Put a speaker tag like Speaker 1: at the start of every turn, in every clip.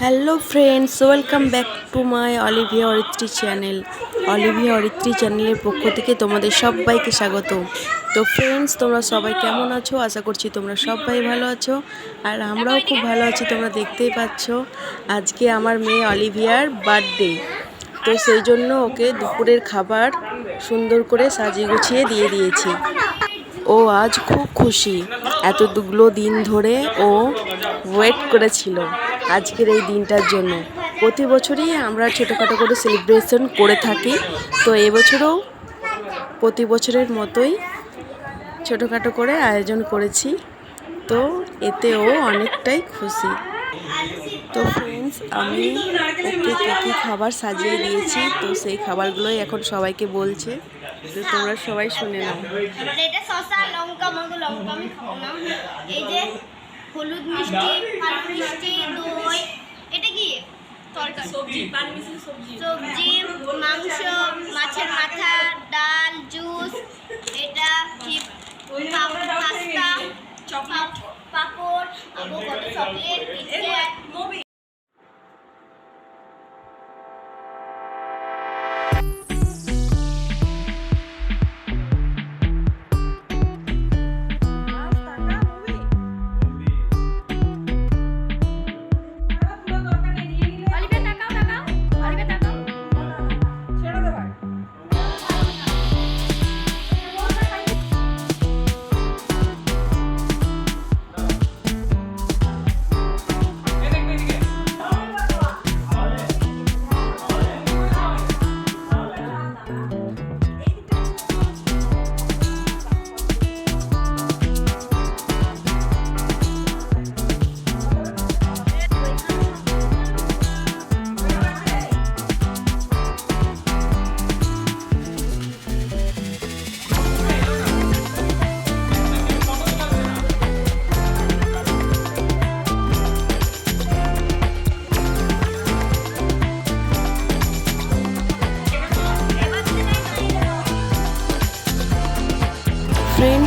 Speaker 1: Hello friends welcome back to my Olivia Aritri channel Olivia Aritri চ্যানেলের পক্ষ থেকে তোমাদের সবাইকে স্বাগত। তো ফ্রেন্ডস তোমরা সবাই কেমন আছো? আশা করছি তোমরা সবাই ভালো আছো। আর আমরাও খুব ভালো আছি, তোমরা দেখতেই পাচ্ছ। আজকে আমার মেয়ে অলিভিয়ার বার্থডে তো, সেই জন্য ওকে দুপুরের খাবার সুন্দর করে সাজিয়ে গুছিয়ে দিয়ে দিয়েছি। ও আজ খুব খুশি। এতগুলো দিন ধরে ও ওয়েট করেছিল। আজকের এই দিনটার জন্য। প্রতি বছরই আমরা ছোটোখাটো করে সেলিব্রেশন করে থাকি। তো এবছরও প্রতি বছরের মতোই ছোটোখাটো করে আয়োজন করেছি। তো এতেও অনেকটাই খুশি। তো ফ্রেন্ডস আমি ওকে কী কী খাবার সাজিয়ে দিয়েছি। তো সেই খাবারগুলোই এখন সবাইকে বলছে। তো তোমরা সবাই শুনে নাও।
Speaker 2: এটা লঙ্কা লঙ্কা আমি না। এই যে হলুদ মিষ্টি কালো মিষ্টি দই এটা কি? তরকারি।
Speaker 3: সবজি সবজি।
Speaker 2: সবজি মাংস মাছের মাথা ডাল জুস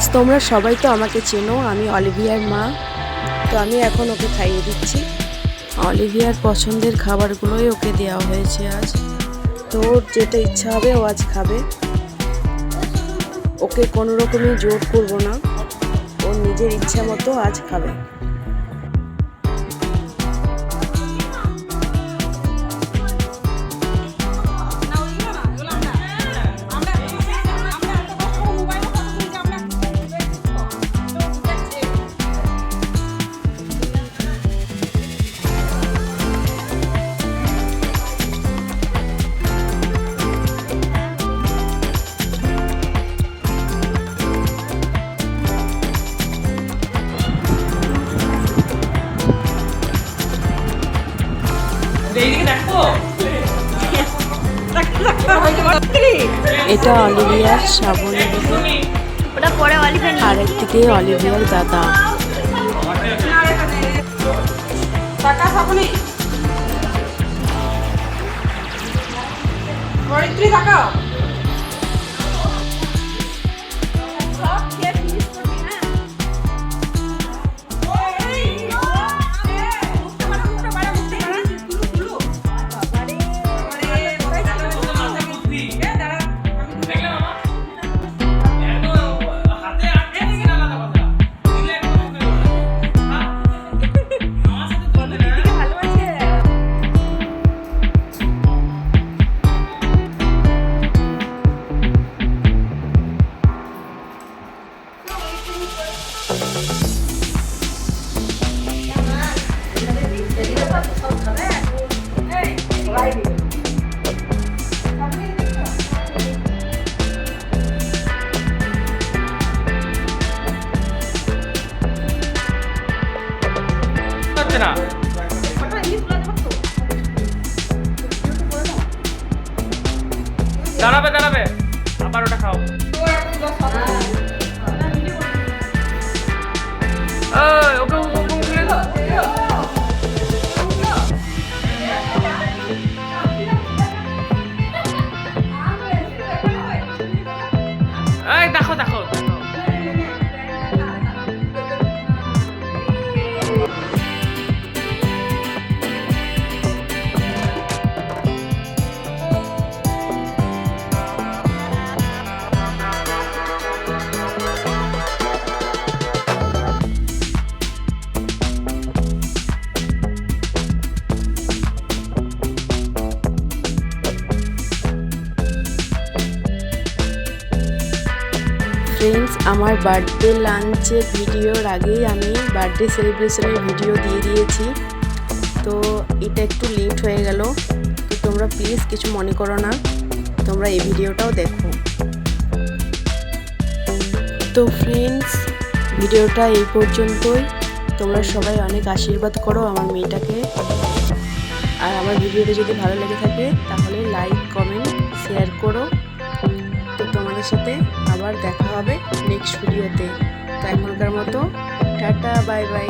Speaker 1: ফ্রেন্ডস তোমরা সবাই তো আমাকে চেনো, আমি অলিভিয়ার মা। তো আমি এখন ওকে খাইয়ে দিচ্ছি। অলিভিয়ার পছন্দের খাবারগুলোই ওকে দেওয়া হয়েছে আজ। তো ওর যেটা ইচ্ছা হবে, ও আজ খাবে। ওকে কোনো রকমই জোর করব না। ওর নিজের ইচ্ছা মতো আজ খাবে। এটা অলিভিয়ার শ্রাবণী আর একদিকে অলিভিয়ার দাদা।
Speaker 3: টাকা সাবনি
Speaker 4: দাঁড়াবে দাঁড়াবে। আবার ওটা খাও। দেখো দেখো।
Speaker 1: ফ্রেন্ডস আমার বার্থডে লাঞ্চের ভিডিওর আগেই আমি বার্থডে সেলিব্রেশনের ভিডিও দিয়ে দিয়েছি। তো এটা একটু লেট হয়ে গেল। তো তোমরা প্লিজ কিছু মনে করো না। তোমরা এই ভিডিওটাও দেখো। তো ফ্রেন্ডস ভিডিওটা এই পর্যন্তই। তোমরা সবাই অনেক আশীর্বাদ করো আমার মেয়েটাকে। আর আমার ভিডিওটা যদি ভালো লেগে থাকে, তাহলে লাইক কমেন্ট শেয়ার করো। তো তোমাদের সাথে আবার দেখা হবে নেক্সট ভিডিওতে তাই এখনকার মতো টাটা বাই বাই